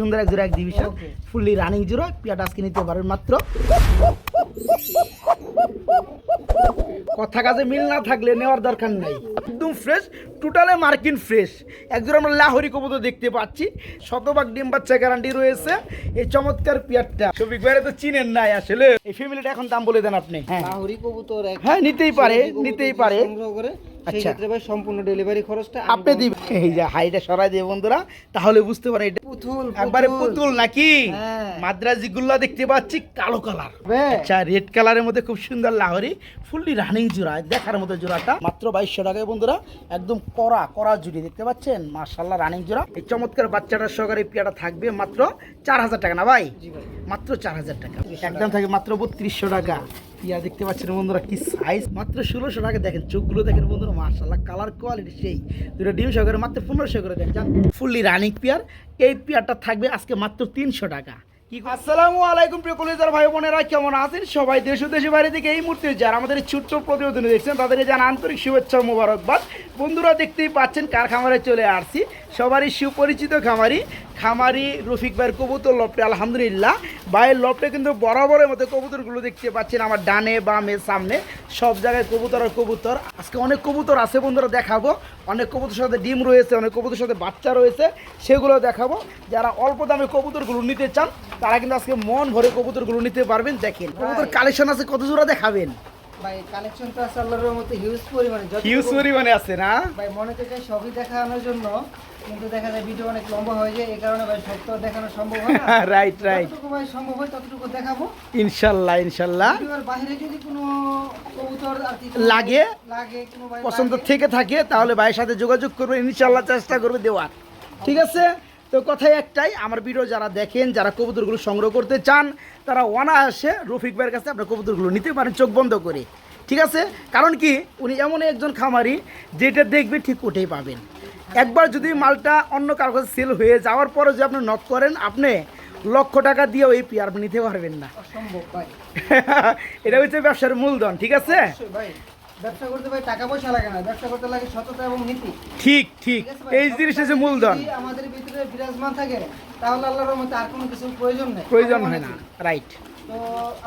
সুন্দর এক জোড়া এক্সিবিশন Okay. ফুললি রানিং জোড়া পিয়াটা আজকে নিতে পারবেন মাত্র। কথা কাজে মিল না থাকলে নেওয়ার দরকার নাই। একদম ফ্রেশ টোটালে মার্কিন ফ্রেশ একজন আমরা লাহরি কবুতর দেখতে পাচ্ছি। শতভাগ ডিম বাচ্চা গ্যারান্টি রয়েছে। এই চমৎকার পিয়ারটা শফিক ভাইরে তো চিনেন নাই আসলে। এই ফ্যামিলিটা এখন দাম বলে দেন আপনি। হ্যাঁ। লাহোরি কবুতর হ্যাঁ নিতেই পারে নিতেই পারে। সংগ্রহ করে। সেই আচ্ছা। ক্ষেত্রে ভাই সম্পূর্ণ ডেলিভারি খরচটা আপনি দিবেন। এই যে হাইটা সরাই দিয়ে বন্ধুরা তাহলে বুঝতে পারে এটা পুতুল একবারে পুতুল। নাকি? হ্যাঁ। মাদ্রাজি গুল্লা দেখতে পাচ্ছি কালো কালার। আচ্ছা রেড কালারের মধ্যে খুব সুন্দর লাহরি ফুললি রানিং জোড়া দেখার মতো জোড়াটা। মাত্র বাইশশো টাকায় বন্ধুরা একদম কড়া কড়া জুড়ি দেখতে পাচ্ছেন? মার্শাল্লাহ রানিং জোড়া। এই চমৎকার বাচ্চাটার সহকারে পিয়াটা থাকবে মাত্র চার হাজার টাকা না ভাই? মাত্র চার হাজার টাকা। একদম থাকে মাত্র বত্রিশশো টাকা। পিয়া দেখতে পাচ্ছেন বন্ধুরা কি সাইজ মাত্র ষোলোশো টাকা। দেখেন চোখগুলো দেখেন বন্ধুরা মার্শাল্লাহ কালার কোয়ালিটি সেই। দুটো ডিম সহকারে মাত্র পনেরোশো করে দেন। ফুললি রানিং পিয়ার এই পিয়ারটা থাকবে আজকে মাত্র তিনশো টাকা। আসসালামু আলাইকুম ভাই বোনেরা, কেমন আছেন সবাই? দেশ থেকে এই আমাদের প্রতিবেদনে দেখছেন তাদেরকে জানা আন্তরিক বন্ধুরা দেখতেই পাচ্ছেন কার খামারে চলে আসছি। সবারই সুপরিচিত খামারি খামারি রফিক ভাইয়ের কবুতর লপটে আলহামদুলিল্লাহ। ভাইয়ের লপটে কিন্তু বরাবরের মতো কবুতরগুলো দেখতে পাচ্ছেন আমার ডানে বামে সামনে। সব জায়গায় কবুতর আর কবুতর। আজকে অনেক কবুতর আছে বন্ধুরা দেখাবো। অনেক কবুতর সাথে ডিম রয়েছে অনেক কবুতর সাথে বাচ্চা রয়েছে। সেগুলো দেখাবো। যারা অল্প দামে কবুতরগুলো নিতে চান তারা কিন্তু আজকে মন ভরে কবুতরগুলো নিতে পারবেন। দেখেন কবুতর কালেকশন আছে কত জোড়া দেখাবেন? ভাই কালেকশন তো আছে আল্লাহর মতো হিউজ পরিমাণে হিউজ পরিমাণে আছে না? ভাই মনে থেকে সবই দেখানোর জন্য। কিন্তু দেখা যায় ভিডিও অনেক লম্বা হয়ে যায় এই কারণে ভাই সব দেখানো সম্ভব হয় না। রাইট রাইট যতটুকু ভাই সম্ভব হয় ততটুকু দেখাবো। ইনশাল্লাহ ইনশাল্লাহ। ভিডিওর বাইরে যদি কোনো কবুতর আর কি লাগে? লাগে কোনো ভাই পছন্দ থেকে থাকে তাহলে ভাইয়ের সাথে যোগাযোগ করবে ইনশাল্লাহ চেষ্টা করবে দেওয়ার। ঠিক আছে? তো কথাই একটাই আমার ভিডিও যারা দেখেন যারা কবুতরগুলো সংগ্রহ করতে চান তারা অনায়াসে রফিক ভাইয়ের কাছে আপনার কবুতরগুলো নিতে পারেন চোখ বন্ধ করে। ঠিক আছে? কারণ কি উনি এমন একজন খামারি যেটা দেখবে ঠিক ওটাই পাবেন। একবার যদি মালটা অন্য কারও কাছে সেল হয়ে যাওয়ার পরে যদি আপনি নক করেন আপনি লক্ষ টাকা দিয়েও এই পিয়ার নিতে পারবেন না। এটা হচ্ছে ব্যবসার মূলধন ঠিক আছে? ব্যবসা করতে ভাই টাকা পয়সা লাগে না। ব্যবসা করতে লাগে সততা এবং নীতি। ঠিক ঠিক? এই জিনিসটা হচ্ছে মূলধন। আমাদের ভিতরে বিরাজমান থাকে তাহলে আল্লাহর মধ্যে আর কোনো কিছু প্রয়োজন নেই। প্রয়োজন হয় না রাইট তো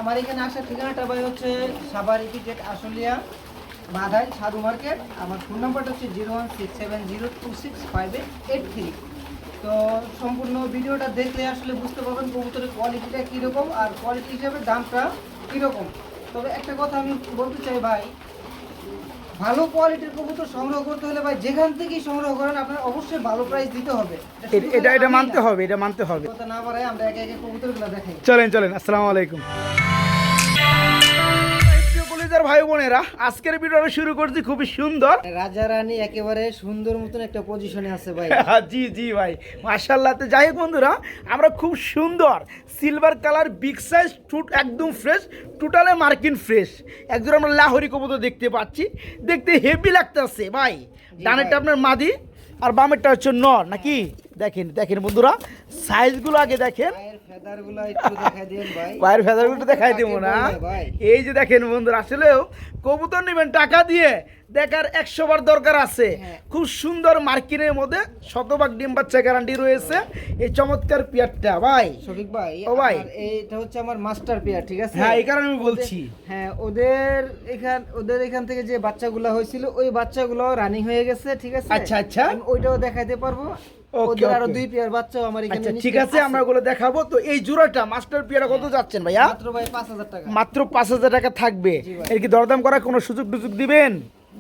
আমার এখানে আসার ঠিকানাটা ভাই হচ্ছে সাবার ইপিজেট আশুলিয়া বাধাই সাধু মার্কেট আমার ফোন নাম্বারটা হচ্ছে zero one six seven zero two six five eight three. তো সম্পূর্ণ ভিডিওটা দেখলে আসলে বুঝতে পারবেন কবুতরের কোয়ালিটিটা কীরকম আর কোয়ালিটি হিসাবে দামটা কীরকম। তবে একটা কথা আমি বলতে চাই ভাই ভালো কোয়ালিটির কবুতর সংগ্রহ করতে হলে ভাই যেখান থেকেই সংগ্রহ করেন আপনার অবশ্যই ভালো প্রাইস দিতে হবে। এটা এটা মানতে হবে এটা মানতে হবে। কথা না বাড়াই আমরা একে একে কবুতরগুলো দেখাই। চলেন চলেন আসসালামু আলাইকুম। কলেজার ভাই বোনেরা আজকের ভিডিওটা শুরু করছি খুবই সুন্দর। রাজা রানী একেবারে সুন্দর মতন একটা পজিশনে আছে ভাই। জি জি ভাই মার্শাল্লাহ তো যাই হোক বন্ধুরা আমরা খুব সুন্দর সিলভার কালার বিগ সাইজ টুট একদম ফ্রেশ টোটালে মার্কিন ফ্রেশ একজন আমরা লাহোরি কবুতর দেখতে পাচ্ছি। দেখতে হেভি লাগতেছে ভাই। ডানেরটা আপনার মাদি আর বামেরটা হচ্ছে নর নাকি? দেখেন দেখেন বন্ধুরা সাইজগুলো আগে দেখেন। পায়ের ফেদারগুলো দেখাই দেবো না? এই যে দেখেন বন্ধুরা আসলেও কবুতর নেবেন টাকা দিয়ে দেখার একশো বার দরকার আছে। হ্যাঁ। খুব সুন্দর মার্কিনের মধ্যে শতভাগ ডিম বাচ্চা গ্যারান্টি রয়েছে। এই চমৎকার পিয়ারটা ভাই। শফিক ভাই ও ভাই। এইটা হচ্ছে আমার মাস্টার পেয়ার ঠিক আছে? হ্যাঁ এই কারণে আমি বলছি। হ্যাঁ ওদের এখান ওদের এখান থেকে যে বাচ্চাগুলো হয়েছিল ওই বাচ্চাগুলো রানিং হয়ে গেছে ঠিক আছে? আচ্ছা, আচ্ছা। ওইটাও দেখাইতে পারব। ওদের আরও দুই পেয়ার বাচ্চাও আমার এখানে আচ্ছা ঠিক আছে আমরা ওগুলো দেখাবো। তো এই জোড়াটা মাস্টার পিয়ারা কত যাচ্ছেন ভাইয়া? মাত্র ভাই পাঁচ হাজার টাকা। মাত্র পাঁচ হাজার টাকা থাকবে। এর কি দরদাম করার কোনো সুযোগ টুযোগ দিবেন?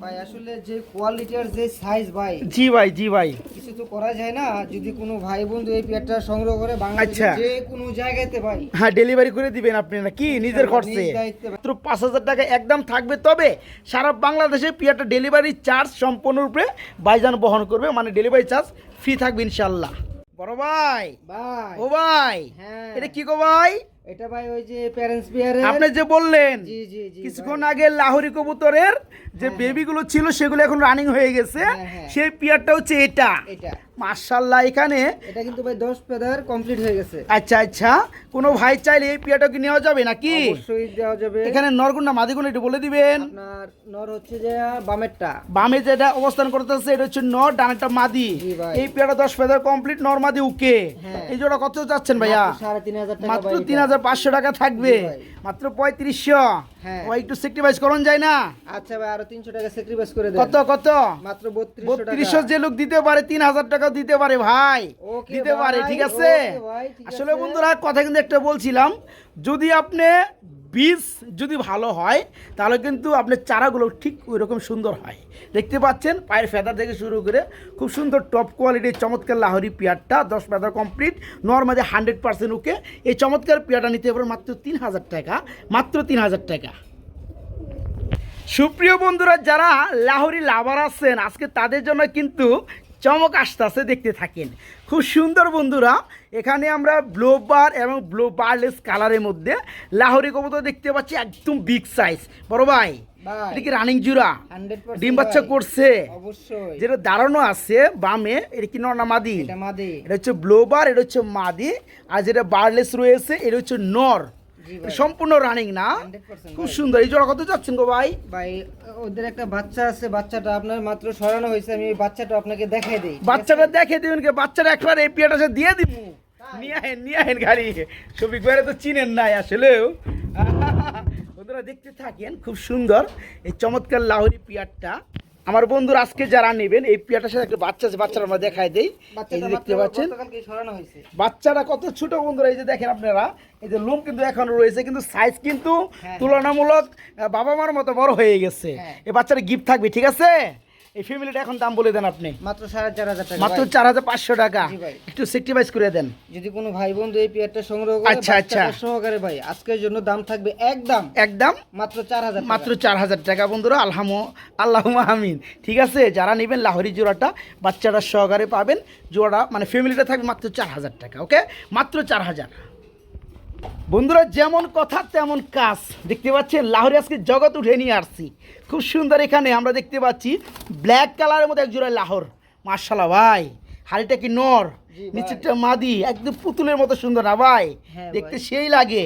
ভাই আসলে যে কোয়ালিটি আর যে সাইজ ভাই জি ভাই জি ভাই। কিছু তো করা যায় না। যদি কোনো ভাই বন্ধু এই পেয়ারটা সংগ্রহ করে বাংলাদেশে আচ্ছা। যে কোনো জায়গাতে ভাই। হ্যাঁ ডেলিভারি করে দিবেন আপনি নাকি নিজের খরচে। নিজ দায়িত্বে ভাই। মাত্র পাঁচ হাজার টাকা একদম থাকবে। তবে সারা বাংলাদেশে পিয়াটা ডেলিভারি চার্জ সম্পূর্ণরূপে বাইজান বহন করবে। মানে ডেলিভারি চার্জ ফ্রি থাকবে ইনশাল্লাহ বড় ভাই? ভাই। ও ভাই? হ্যাঁ। এটা কি গো ভাই? এটা ভাই ওই যে প্যারেন্টস বিয়ারে আপনি যে বললেন জি জি জি কিছুক্ষণ আগে লাহোরি কবুতরের যে বেবিগুলো ছিল সেগুলো এখন রানিং হয়ে গেছে। হ্যাঁ, হ্যাঁ। সেই পিয়ারটা হচ্ছে এটা। এটা। এখানে এটা কিন্তু ভাই দশ পেদার কমপ্লিট হয়ে গেছে। আচ্ছা আচ্ছা। কোনো ভাই চাইলে এই কি নেওয়া যাবে নাকি? অবশ্যই দেওয়া যাবে। এখানে নরগুন না মাদিগুন একটু বলে দিবেন। আপনার নর হচ্ছে যে বামেরটা। বামে যেটা অবস্থান করতেছে এটা হচ্ছে নর ডানেরটা মাদি। এই পেয়ারা দশ পেয়ার কমপ্লিট নর মাদি উকে হ্যাঁ। এই জোড়া কত চাচ্ছেন ভাইয়া? মাত্র সাড়ে তিন হাজার টাকা মাত্র ভাই তিন এটা। হাজার পাঁচশো টাকা থাকবে। মাত্র পঁয়ত্রিশশো। হ্যাঁ। ও একটু স্যাক্রিফাইস করুন যায় না। আচ্ছা ভাই আরও তিনশো টাকা স্যাক্রিফাইস করে কত কত? মাত্র বত্রিশশো যে লোক দিতে পারে তিন হাজার টাকা দিতে পারে ভাই। দিতে পারে ঠিক আছে? আসলে। বন্ধুরা কথা কিন্তু একটা বলছিলাম যদি আপনি বীজ যদি ভালো হয়, তাহলে কিন্তু আপনার চারাগুলো ঠিক ওই রকম সুন্দর হয়। দেখতে পাচ্ছেন, পায়ের ফেদা থেকে শুরু করে খুব সুন্দর টপ কোয়ালিটির চমৎকার লাহরি পেয়ারটা, দশ ফেদা complete normally hundred percent okay এই চমৎকার পেয়ারটা নিতে পারেন মাত্র তিন হাজার টাকা, মাত্র তিন হাজার টাকা। সুপ্রিয় বন্ধুরা, যারা লাহোরি লাভার আছেন, আজকে তাদের জন্য কিন্তু চমক আসতেছে দেখতে থাকেন। খুব সুন্দর বন্ধুরা এখানে আমরা ব্লো বার এবং ব্লো বারলেস কালারের মধ্যে লাহোরি কবুতর দেখতে পাচ্ছি একদম বিগ সাইজ বড় ভাই। এটা কি রানিং জুরা ডিম বাচ্চা করছে। অবশ্যই। যেটা দাঁড়ানো আছে বামে এটা কি নর না মাদি? এটা হচ্ছে ব্লোবার এটা হচ্ছে মাদি আর যেটা বারলেস রয়েছে এটা হচ্ছে নর। সম্পূর্ণ রানিং না। খুব সুন্দর। এই জোড়া কত যাচ্ছেন গো ভাই? ভাই ওদের একটা বাচ্চা আছে বাচ্চাটা আপনার মাত্র সরানো হয়েছে আমি এই বাচ্চাটা আপনাকে দেখাই দিই। বাচ্চাটা দেখে দিবেন কি? বাচ্চাটা একবার এই পিয়াটা সে দিয়ে দিব। নিয়ে আহেন নিয়ে আহেন গাড়ি। শফিক ভাইরা তো চিনেন নাই আসলেও। বন্ধুরা দেখতে থাকেন খুব সুন্দর। এই চমৎকার লাহোরি পিয়ারটা। আমার বন্ধুর আজকে যারা নেবেন এই পিয়াটার সাথে একটা বাচ্চা আছে বাচ্চারা আমরা দেখাই দেই। এই যে দেখতে পাচ্ছেন? বাচ্চারা সরানো হয়েছে। বাচ্চাটা কত ছোট বন্ধুরা এই যে দেখেন আপনারা। এই যে লোম কিন্তু এখন রয়েছে কিন্তু সাইজ কিন্তু হ্যাঁ। তুলনামূলক বাবা মার মতো বড় হয়ে গেছে। হ্যাঁ। এই বাচ্চারা গিফট থাকবে ঠিক আছে? এই ফ্যামিলিটা এখন দাম বলে দেন আপনি। মাত্র সাড়ে চার হাজার টাকা মাত্র। চার হাজার পাঁচশো টাকা। একটু সেক্টিভাইজ করে দেন। যদি কোনো ভাই বন্ধু এই পেয়ারটা সংগ্রহ করে আচ্ছা, আচ্ছা। সহকারে ভাই আজকের জন্য দাম থাকবে একদম। একদম? মাত্র চার হাজার মাত্র চার হাজার টাকা বন্ধুরা। আলহাম আল্লাহ আমিন। ঠিক আছে যারা নেবেন লাহোরি জোড়াটা বাচ্চাটা সহকারে পাবেন। জোড়া মানে ফ্যামিলিটা থাকবে মাত্র চার হাজার টাকা ওকে মাত্র চার হাজার। বন্ধুরা, যেমন কথা, তেমন কাজ। দেখতে পাচ্ছেন, লাহোরে আজকে জগৎ উঠে নিয়ে আসছি। খুব সুন্দর এখানে আমরা দেখতে পাচ্ছি ব্ল্যাক কালারের মধ্যে এক জোড়া লাহোর। মার্শাল্লাহ ভাই। হাড়িটা কি নর? নিচেরটা মাদি একদম পুতুলের মতো সুন্দর না ভাই? হ্যাঁ দেখতে সেই লাগে।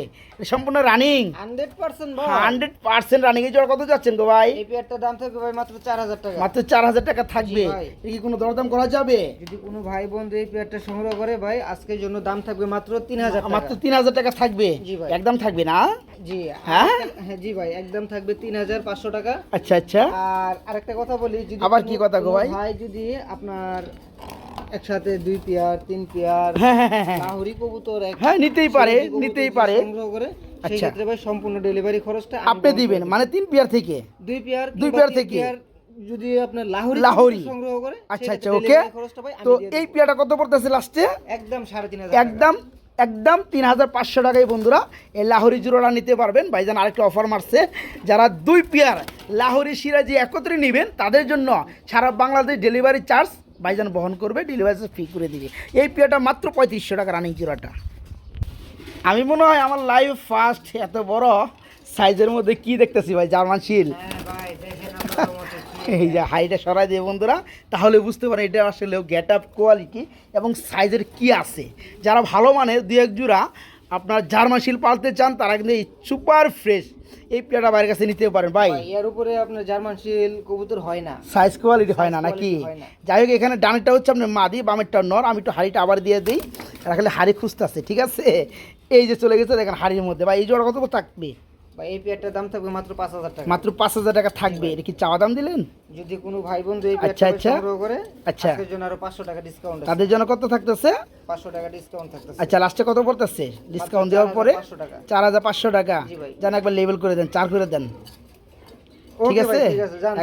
সম্পূর্ণ রানিং হান্ড্রেড পার্সেন্ট ভাই হান্ড্রেড পার্সেন্ট রানিং এই জোড়া কত যাচ্ছেন গো ভাই? এই পেয়ারটার দাম থাকবে ভাই মাত্র চার হাজার টাকা। মাত্র চার হাজার টাকা থাকবে। কি কোনো দরদাম করা যাবে? যদি কোনো ভাই বন্ধু এই পেয়ারটা সংগ্রহ করে ভাই আজকের জন্য দাম থাকবে মাত্র তিন হাজার মাত্র তিন হাজার টাকা থাকবে? জি ভাই। একদম থাকবে না? জি। হ্যাঁ? হ্যাঁ জি ভাই একদম থাকবে তিন হাজার পাঁচশো টাকা। আচ্ছা আচ্ছা। আর আরেকটা কথা বলি যদি আবার কি কথা গো ভাই? ভাই যদি আপনার একসাথে দুই পেয়ার তিন পেয়ার হ্যাঁ হ্যাঁ হ্যাঁ হ্যাঁ লাহোরি কবুতর হ্যাঁ, নিতেই পারে, নিতেই পারে। সংগ্রহ করে সেই আচ্ছা। ক্ষেত্রে ভাই সম্পূর্ণ ডেলিভারি খরচটা আপনি দিবেন মানে তিন পেয়ার থেকে দুই পেয়ার দুই পেয়ার থেকে। যদি আপনার লাহোরি লাহোরি। সংগ্রহ করে আচ্ছা আচ্ছা ওকে তো এই কত পড়তেছে লাস্টে একদম সাড়ে তিন হাজার একদম একদম তিন হাজার পাঁচশো টাকায় বন্ধুরা এই লাহোরি জুড়োটা নিতে পারবেন ভাইজান আরেকটা অফার মারছে যারা দুই পেয়ার লাহোরি সিরাজি একত্রে নেবেন তাদের জন্য সারা বাংলাদেশ ডেলিভারি চার্জ ভাইজান বহন করবে ডেলিভারি ফি করে দিবে। এই পেয়ারটা মাত্র পঁয়ত্রিশশো টাকা রানিং জোড়াটা। আমি মনে হয় আমার লাইফ ফার্স্ট এত বড় সাইজের মধ্যে কি দেখতেছি ভাই জার্মান শিল? হ্যাঁ। এই যে হাইটা সরাই দিয়ে বন্ধুরা তাহলে বুঝতে পারেন এটা আসলে গেট আপ কোয়ালিটি এবং সাইজের কি আছে। যারা ভালো মানের দু এক জোড়া আপনার জার্মান শিল পালতে চান তারা কিন্তু এই সুপার ফ্রেশ এই পেয়ারটা বাইরের কাছে নিতে পারেন। ভাই এর উপরে আপনার জার্মান শিল কবুতর হয় না। সাইজ কোয়ালিটি হয় না নাকি। যাই হোক এখানে ডানেরটা হচ্ছে আপনার মাদি বামেরটা নর। আমি একটু হাড়িটা আবার দিয়ে দিই। রাখলে হাড়ি খুঁজতে খুঁজতেছে ঠিক আছে? এই যে চলে গেছে দেখেন হাড়ির মধ্যে। বা এই জোড়া কত থাকবে? বা এই পেয়ারটার দাম থাকবে মাত্র পাঁচ হাজার টাকা। মাত্র পাঁচ হাজার টাকা থাকবে। এটা কি চাওয়া দাম দিলেন? যদি কোনো ভাই বন্ধু এই আচ্ছা, আচ্ছা। সংগ্রহ করে আচ্ছা। জন্য আরও পাঁচশো টাকা ডিসকাউন্ট তাদের জন্য কত থাকতেছে? পাঁচশো টাকা ডিসকাউন্ট থাকতেছে। আচ্ছা লাস্টে কত পড়তেছে? ডিসকাউন্ট দেওয়ার পরে চার হাজার পাঁচশো টাকা। জি যেন একবার লেবেল করে দেন চার করে দেন। ঠিক আছে?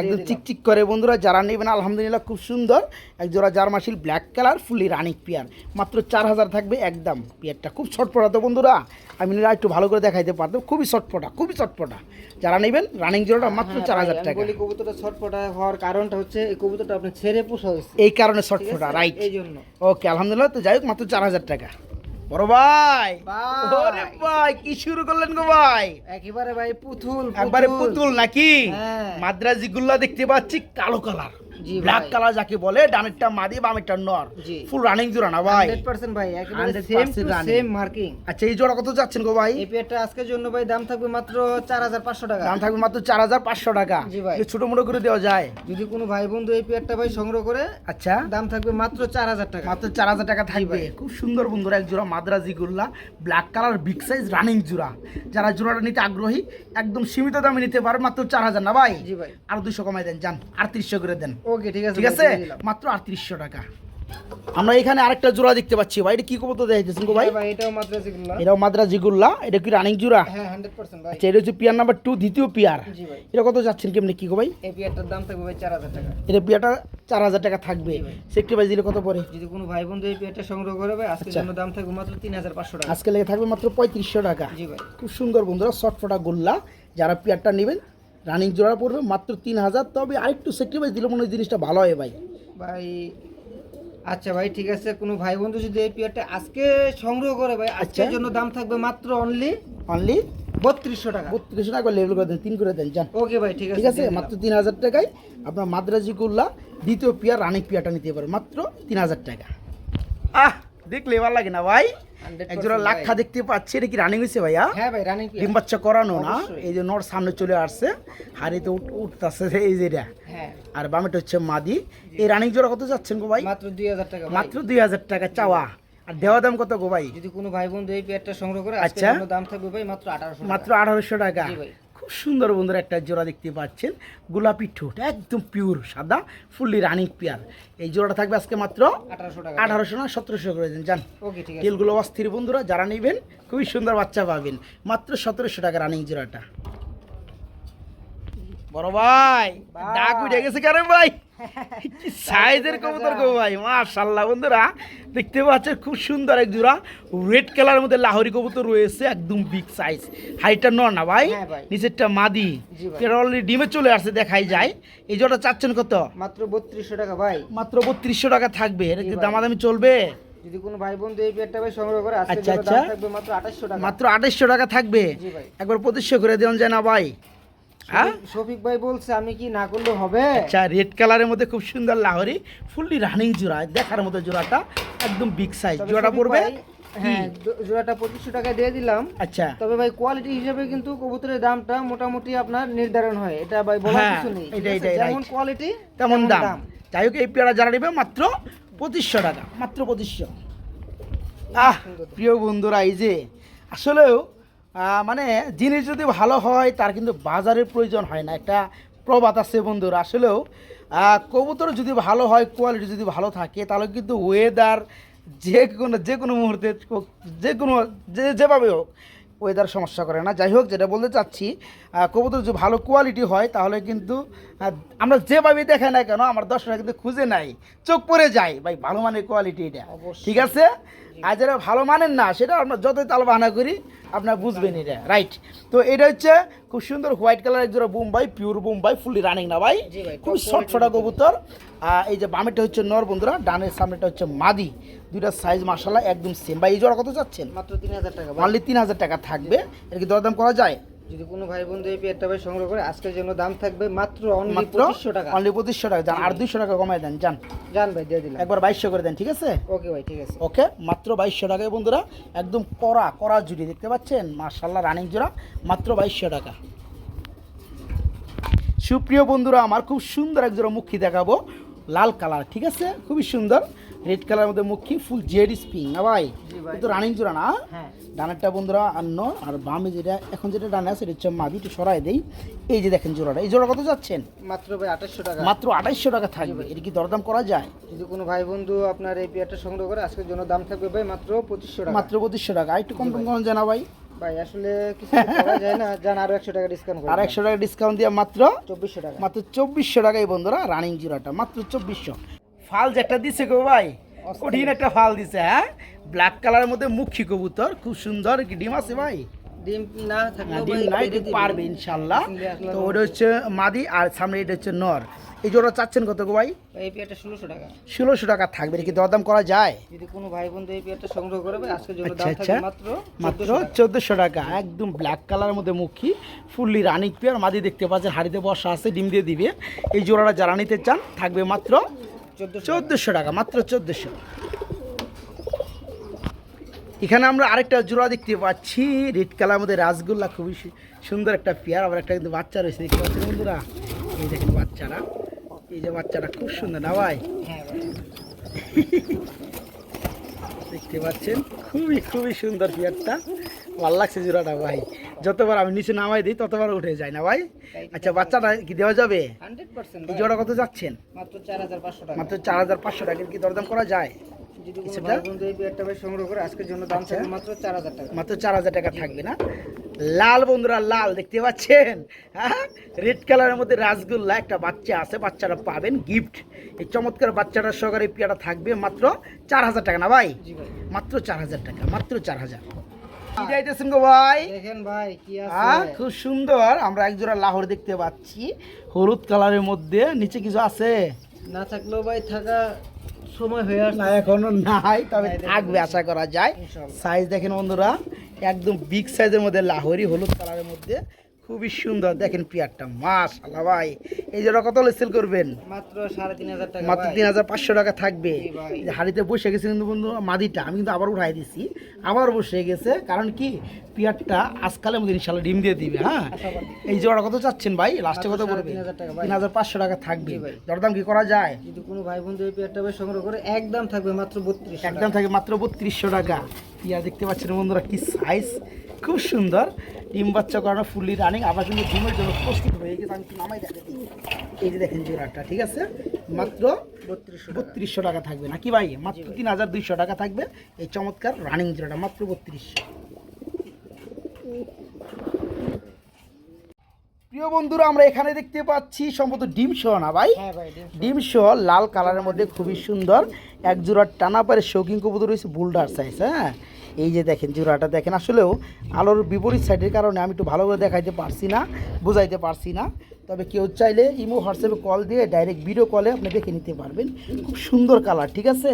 একদম। চিকচিক করে বন্ধুরা যারা নেবেন আলহামদুলিল্লাহ খুব সুন্দর। এক জোড়া জারমাশিল ব্ল্যাক কালার ফুলি রানিক পিয়ার মাত্র চার হাজার থাকবে একদম পিয়ারটা খুব ছটপটা তো বন্ধুরা। আমি একটু ভালো করে দেখাইতে পারতাম। খুবই ছটপটা খুবই ছটপটা যারা নেবেন রানিং জোড়াটা মাত্র হ্যাঁ চার হাজার টাকা। বলি কবুতরটা ছটফটা হওয়ার কারণটা হচ্ছে এই কবুতরটা আপনি ছেড়ে পোষা এই কারণে ছটপটা রাইট এই জন্য। ওকে আলহামদুলিল্লাহ তো যাই হোক মাত্র চার হাজার টাকা। বড় ভাই। ভাই। ওরে ভাই কি শুরু করলেন গো ভাই? একেবারে ভাই পুতুল একবারে পুতুল। নাকি? হ্যাঁ। মাদ্রাজি গুল্লা দেখতে পাচ্ছি কালো কালার। ব্ল্যাক কালার যাকে বলে ডানেরটা মাদি বামেরটা নর। ফুল রানিং জোড়া না ভাই? 100% ভাই একেবারে সেম টু সেম মার্কিং আচ্ছা এই জোড়া কত যাচ্ছেন গো ভাই? এই পেয়ারটা আজকের জন্য ভাই দাম থাকবে মাত্র 4500 টাকা। দাম থাকবে মাত্র চার হাজার পাঁচশো টাকা। জি ভাই। ছোট মোটো করে দেওয়া যায়। যদি কোনো ভাই বন্ধু এই পেয়ারটা ভাই সংগ্রহ করে আচ্ছা। দাম থাকবে মাত্র 4000 টাকা। মাত্র চার হাজার টাকা থাকবে। খুব সুন্দর বন্ধুরা এক জোড়া মাদ্রাজি গুল্লা black colour big size running জোড়া। যারা জোড়াটা নিতে আগ্রহী একদম সীমিত দামে নিতে পারে মাত্র চার হাজার না ভাই? জি ভাই। আর দুশো কমাই দেন যান আটত্রিশশো করে দেন। ওকে ঠিক আছে ঠিক আছে? মাত্র আটত্রিশশো টাকা। আমরা এখানে আরেকটা জোড়া দেখতে পাচ্ছি। ভাই এটা কি কবুতর দেখাইতেছেন গো ভাই? ভাই এটাও মাত্র যেগুলো এটাও মাদ্রাজি গুল্লা এটা কি রানিং জোড়া? হ্যাঁ 100% ভাই। আচ্ছা এটা হচ্ছে পিয়ার নাম্বার টু দ্বিতীয় পিয়ার। জি ভাই। এটা কত যাচ্ছেন কেমনি কি গো ভাই? এই পেয়ারটার দাম থাকবে ভাই 4000 টাকা। এটা চার হাজার টাকা থাকবে। জি ভাই। দিলে কত পড়ে? যদি কোনো ভাই বন্ধু এই পেয়ারটা সংগ্রহ করে ভাই আজকের আচ্ছা। জন্য দাম থাকবে মাত্র 3500 টাকা। আজকে লেগে থাকবে মাত্র পঁয়ত্রিশশো টাকা। জি ভাই। খুব সুন্দর বন্ধুরা শর্টফটা গোল্লা। যারা পিয়ারটা নেবেন রানিং জোড়া পড়বে মাত্র তিন হাজার। তবে আরেকটু সেক্রিফাইস দিলে মনে হয় জিনিসটা ভালো হয় ভাই। ভাই আচ্ছা ভাই ঠিক আছে। কোনো ভাই বন্ধু যদি এই পেয়ারটা আজকে সংগ্রহ করে ভাই আজকের আচ্ছা। জন্য দাম থাকবে মাত্র অনলি অনলি বত্রিশশো টাকা। বত্রিশশো টাকা লেভেল করে দেন তিন করে দেন যান। ওকে ভাই ঠিক আছে। ঠিক আছে? মাত্র তিন হাজার টাকায় আপনার মাদ্রাজি গোল্লা দ্বিতীয় পেয়ার রানিং পেয়ারটা নিতে পারেন মাত্র তিন হাজার টাকা। আহ দেখলে এবার লাগে না ভাই? 100% একজোড়া লাক্ষা দেখতে পাচ্ছি এটা কি রানিং হয়েছে ভাইয়া? হ্যাঁ ভাই রানিং ডিম বাচ্চা করানো না? এই যে নর সামনে চলে আসছে হাড়িতে উঠতেছে এই যে এটা। হ্যাঁ। আর বামেটা হচ্ছে মাদি। এই রানিং জোড়া কত যাচ্ছেন গো ভাই? মাত্র দুই হাজার টাকা মাত্র দুই হাজার টাকা চাওয়া। আর দেওয়া দাম কত গো ভাই? যদি কোনো ভাই বন্ধু এই পেয়ারটা সংগ্রহ করে আচ্ছা। দাম থাকবে ভাই মাত্র আঠারোশো মাত্র আঠারোশো টাকা। খুব সুন্দর বন্ধুরা একটা জোড়া দেখতে পাচ্ছেন। গোলাপি ঠোঁট একদম পিওর সাদা ফুললি রানিং পেয়ার এই জোড়াটা থাকবে আজকে মাত্র আঠারোশো টাকা। আঠারোশো না সতেরোশো করে দিন যান তেলগুলো অস্থির বন্ধুরা যারা নেবেন খুবই সুন্দর বাচ্চা পাবেন। মাত্র সতেরোশো টাকা রানিং জোড়াটা। বড় ভাই। ডাক উঠে গেছে কেন ভাই? সাইজের কবুতর গো ভাই মাশাল্লাহ বন্ধুরা দেখতে পাচ্ছেন খুব সুন্দর এক জোড়া রেড কালারের মধ্যে লাহোরি কবুতর রয়েছে একদম বিগ সাইজ হাইটটা নর না ভাই হ্যাঁ। নিচেরটা মাদি। এটা অলরেডি ডিমে চলে আসছে দেখাই যায়। এই জোড়া চাচ্ছেন কত? মাত্র বত্রিশশো টাকা ভাই। মাত্র বত্রিশশো টাকা থাকবে এটা দামাদামি চলবে? যদি কোনো ভাই বন্ধু এই পেয়ারটা ভাই সংগ্রহ করে আজকের আচ্ছা, আচ্ছা। দাম থাকবে মাত্র আঠাশশো টাকা। মাত্র আঠাইশশো টাকা থাকবে। একবার প্রতিষ্ঠা করে দেওয়া যায় না ভাই। শফিক- শফিক ভাই বলছে আমি কি না করলে হবে? আচ্ছা রেড কালারের মধ্যে খুব সুন্দর লাহরি ফুললি রানিং জোড়া দেখার মতো জোড়াটা একদম বিগ সাইজ তবে জোড়া পড়বে হ্যাঁ জোড়াটা পঁচিশশো টাকায় দিয়ে দিলাম। আচ্ছা। তবে ভাই কোয়ালিটি হিসেবে কিন্তু কবুতরের দামটা মোটামুটি আপনার নির্ধারণ হয়। এটা ভাই বলার হ্যাঁ, কিছু নেই যেমন কোয়ালিটি তেমন দাম। যাই হোক এই পেয়ারা যারা নেবে মাত্র পঁচিশশো টাকা মাত্র পঁচিশশো। আহ প্রিয় বন্ধুরা এই যে আসলেও মানে জিনিস যদি ভালো হয়, তার কিন্তু বাজারের প্রয়োজন হয় না। একটা প্রবাদ আছে বন্ধুর, আসলেও কবুতর যদি ভালো হয় কোয়ালিটি যদি ভালো থাকে, তাহলে কিন্তু ওয়েদার যে কোনো যে কোনো মুহূর্তে যে কোনো যে যেভাবে হোক ওয়েদার সমস্যা করে না। যাই হোক যেটা বলতে চাচ্ছি কবুতর যদি ভালো কোয়ালিটি হয় তাহলে কিন্তু আমরা যেভাবে দেখাই না কেন আমার দর্শকরা কিন্তু খুঁজে নাই। চোখ পড়ে যায় ভাই ভালো মানের কোয়ালিটি এটা। ঠিক আছে? আর যারা ভালো মানেন না সেটা আমরা যতই তাল বাহানা করি আপনার বুঝবেন এটা। রাইট তো এটা হচ্ছে খুব সুন্দর হোয়াইট কালার একজোড়া বোম্বাই পিওর বোম্বাই ফুললি রানিং না ভাই? খুব শর্ট ফটা কবুতর। এই যে বামেরটা হচ্ছে নর বন্ধুরা ডানের সামনেটা হচ্ছে মাদি। দুইটা সাইজ মাসাল্লাহ একদম সেম ভাই এই জোড়া কত চাচ্ছেন? মাত্র তিন হাজার টাকা অনলি তিন হাজার টাকা থাকবে। এর কি দরদাম করা যায়? যদি কোনো ভাই বন্ধু এই পেয়ারটা ভাই সংগ্রহ করে আজকের জন্য দাম থাকবে মাত্র অনলি পঁচিশশো টাকা। অনলি পঁচিশশো টাকা। যান আর দুইশো টাকা কমাই দেন যান। জান ভাই দিয়ে দিলাম। একবার বাইশশো করে দেন ঠিক আছে? ওকে ভাই ঠিক আছে। ওকে মাত্র বাইশশো টাকায় বন্ধুরা একদম কড়া কড়া জুড়ি দেখতে পাচ্ছেন? মার্শাল্লাহ রানিং জোড়া মাত্র বাইশশো টাকা। সুপ্রিয় বন্ধুরা আমার খুব সুন্দর এক জোড়া মুখী দেখাবো। লাল কালার ঠিক আছে? খুবই সুন্দর। রেড কালারের মধ্যে মুখী ফুল জেড স্পিং না ভাই। কিন্তু রানিং জোড়া না? হ্যাঁ। ডানেরটা বন্ধুরা অন্য আর বামে যেটা এখন যেটা ডানে আছে এটা হচ্ছে মাদি একটু সরাই দেই। এই যে দেখেন জোড়াটা এই জোড়া কত যাচ্ছেন? মাত্র ভাই আঠাশশো টাকা। মাত্র আঠাইশশো টাকা থাকবে। এটা কি দরদাম করা যায়? যদি কোনো ভাই বন্ধু আপনার এই পেয়ারটা সংগ্রহ করে আজকের জন্য দাম থাকবে ভাই মাত্র পঁচিশশো টাকা। মাত্র পঁচিশশো টাকা। একটু কম কম কম জানা ভাই। ভাই আসলে কিছু করা যায় না। জান আরও একশো টাকা ডিসকাউন্ট আর করে একশো টাকা ডিসকাউন্ট দিয়ে মাত্র চব্বিশশো টাকা। মাত্র চব্বিশশো টাকাই বন্ধুরা রানিং জিরাটা মাত্র চব্বিশশো। ফাল যেটা একটা দিছে গো ভাই কঠিন একটা ফাল দিছে হ্যাঁ? ব্ল্যাক কালারের মধ্যে মুখী কবুতর খুব সুন্দর কি ডিম আছে ভাই? ডিম না না, থাকলেও ডিম ভাই না পেরে একটু দিবে। পারবে ইনশাল্লাহ। তো ওটা হচ্ছে মাদি আর সামনে এটা হচ্ছে নর। এই জোড়া চাচ্ছেন কত গো ভাই? এই পেয়ারটা ষোলোশো টাকা। ষোলোশো টাকা থাকবে কি দরদাম করা যায়? যদি কোনো ভাই বন্ধু এই পেয়ারটা সংগ্রহ করবে জন্য আচ্ছা, আচ্ছা। মাত্র মাত্র চোদ্দোশো টাকা। একদম ব্ল্যাক কালারের মধ্যে মুখী ফুললি রানিক পেয়ার মাদি দেখতে পাচ্ছেন হাড়িতে বসা আছে ডিম দিয়ে দিবে। এই জোড়াটা যারা নিতে চান থাকবে মাত্র 1400 চোদ্দোশো টাকা মাত্র চোদ্দোশো। এখানে আমরা আরেকটা জোড়া দেখতে পাচ্ছি। রেড কালার মধ্যে রাসগোল্লা খুবই সুন্দর একটা পেয়ার। আবার একটা কিন্তু বাচ্চা রয়েছে দেখতে পাচ্ছেন বন্ধুরা? এই দেখেন বাচ্চারা। এই যে বাচ্চাটা খুব সুন্দর না ভাই? দেখতে পাচ্ছেন? খুবই খুবই সুন্দর পেয়ারটা। ভালো লাগছে জোড়াটা ভাই। যতবার আমি নিচে নামাই দিই ততবার উঠে যায় না ভাই? আচ্ছা বাচ্চাটা কি দেওয়া যাবে? 100% জোড়া কত যাচ্ছেন? মাত্র 4500 টাকা। মাত্র চার হাজার পাঁচশো টাকা কি দরদাম করা যায়? যদি কোনো ভাই। বন্ধু এই পেয়ারটা ভাই সংগ্রহ করে আজকের জন্য দাম আচ্ছা। থাকবে মাত্র 4000 টাকা। মাত্র চার হাজার টাকা থাকবে না? লাল বন্ধুরা লাল দেখতে পাচ্ছেন? হ্যাঁ? রেড কালারের মধ্যে রাসগোল্লা একটা বাচ্চা আছে বাচ্চাটা পাবেন গিফট এই চমৎকার বাচ্চাটার সহকারে পেয়ারা থাকবে মাত্র চার হাজার টাকা না ভাই? মাত্র চার হাজার টাকা মাত্র চার হাজার। কি যাইতেছেন গো ভাই? দেখেন ভাই কি হ্যাঁ আছে খুব সুন্দর। আমরা একজোড়া লাহোর দেখতে পাচ্ছি। হলুদ কালারের মধ্যে নিচে কিছু আছে? না থাকলেও ভাই থাকা সময় হয়ে আসছে। না এখনও নাই তবে। থাকবে আশা করা যায়। সাইজ দেখেন বন্ধুরা একদম বিগ সাইজের মধ্যে লাহোরি হলুদ কালারের মধ্যে খুবই সুন্দর। দেখেন পিয়ারটা মাশাআল্লাহ ভাই। এই জোড়া কত সেল করবেন? মাত্র 3500 টাকা মাত্র। তিন হাজার পাঁচশো টাকা থাকবে। হাড়িতে বসে গেছে কিন্তু বন্ধু মাদিটা আমি কিন্তু আবার উঠাই দিছি। আবার বসে গেছে কারণ কি? পিয়ারটা আজকালের মধ্যে ইনশাল্লাহ ডিম দিয়ে দিবে হ্যাঁ। এই জোড়া কত চাচ্ছেন ভাই? লাস্টে কত মাত্র পড়বে? 3500 টাকা তিন হাজার পাঁচশো টাকা থাকবে। দরদাম কি করা যায়? যদি কোনো ভাই বন্ধু এই পেয়ারটা ভাই সংগ্রহ করে একদম থাকবে মাত্র 3200 একদম থাকবে মাত্র বত্রিশশো টাকা। পিয়া দেখতে পাচ্ছেন বন্ধুরা কি সাইজ খুব সুন্দর। ডিম বাচ্চা করানো ফুললি রানিং আবার কিন্তু ডিমের জন্য প্রস্তুত হয়ে গেছে। আমি নামাই দেখে এই যে দেখেন জোড়াটা ঠিক আছে? মাত্র 3200 টাকা। বত্রিশশো টাকা থাকবে। নাকি ভাই? মাত্র তিন হাজার দুইশো টাকা থাকবে এই চমৎকার রানিং জোড়াটা মাত্র বত্রিশশো। প্রিয় বন্ধুরা আমরা এখানে দেখতে পাচ্ছি সম্ভবত ডিম সহ না ভাই? হ্যাঁ ডিম সহ। লাল কালারের মধ্যে খুবই সুন্দর। এক জোড়া টানা পারে শৌখিন কবুতর রয়েছে বুলডার সাইজ হ্যাঁ? এই যে দেখেন জোড়াটা দেখেন, আসলেও আলোর বিপরীত সাইডের কারণে আমি একটু ভালো করে দেখাইতে পারছি না, বুঝাইতে পারছি না। তবে কেউ চাইলে ইমো হোয়াটসঅ্যাপে কল দিয়ে ডাইরেক্ট ভিডিও কলে আপনি দেখে নিতে পারবেন। খুব সুন্দর কালার ঠিক আছে?